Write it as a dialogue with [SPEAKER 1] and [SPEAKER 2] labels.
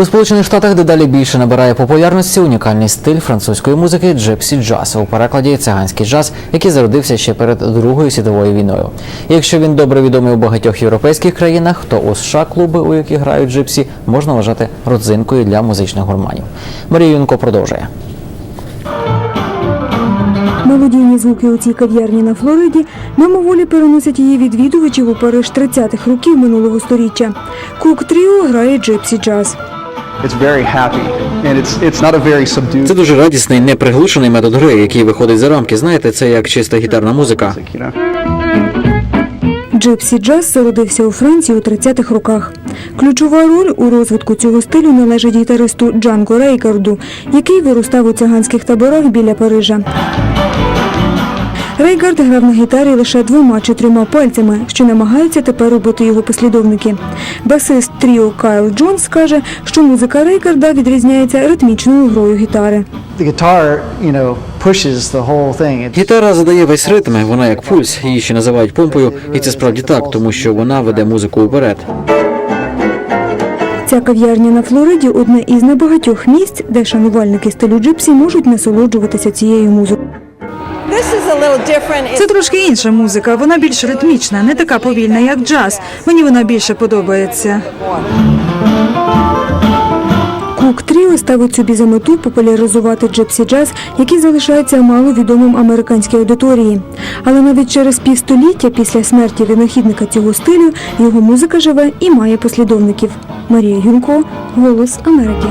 [SPEAKER 1] У Сполучених Штатах дедалі більше набирає популярності унікальний стиль французької музики джипсі джаз у перекладі циганський джаз, який зародився ще перед Другою світовою війною. Якщо він добре відомий у багатьох європейських країнах, то у США клуби, у яких грають джипсі, можна вважати родзинкою для музичних гурманів. Марія Юнко продовжує.
[SPEAKER 2] Мелодійні звуки у цій кав'ярні на Флориді мимоволі переносять її відвідувачів у Париж 30-х років минулого сторіччя. Кук Тріо грає джипсі джаз.
[SPEAKER 3] It's very happy, and it's it's not a very subdued
[SPEAKER 1] Це дуже радісний, неприглушений метод гри, який виходить за рамки. Знаєте, це як чиста гітарна музика.
[SPEAKER 3] music, you know.
[SPEAKER 2] Джипсі джаз зародився у Франції у 30-х роках. Ключова роль у розвитку цього стилю належить гітаристу Джанго Рейкарду, який виростав у циганських таборах біля Парижа. Рейгард грав на гітарі лише двома чи трьома пальцями, що намагаються тепер робити його послідовники. Басист Тріо Кайл Джонс каже, що музика Рейгарда відрізняється ритмічною грою гітари.
[SPEAKER 1] Гітара задає весь ритм, вона як пульс, її ще називають помпою, і це справді так, тому що вона веде музику уперед.
[SPEAKER 2] Ця кав'ярня на Флориді одне із небагатьох місць, де шанувальники стилю джипсі можуть насолоджуватися цією музикою.
[SPEAKER 4] Це трошки інша музика, вона більш ритмічна, не така повільна, як джаз. Мені вона більше подобається.
[SPEAKER 2] Кук Тріо ставить собі за мету популяризувати джипсі джаз, який залишається мало відомим американській аудиторії. Але навіть через півстоліття після смерті винахідника цього стилю його музика живе і має послідовників. Марія Юнко, Голос Америки.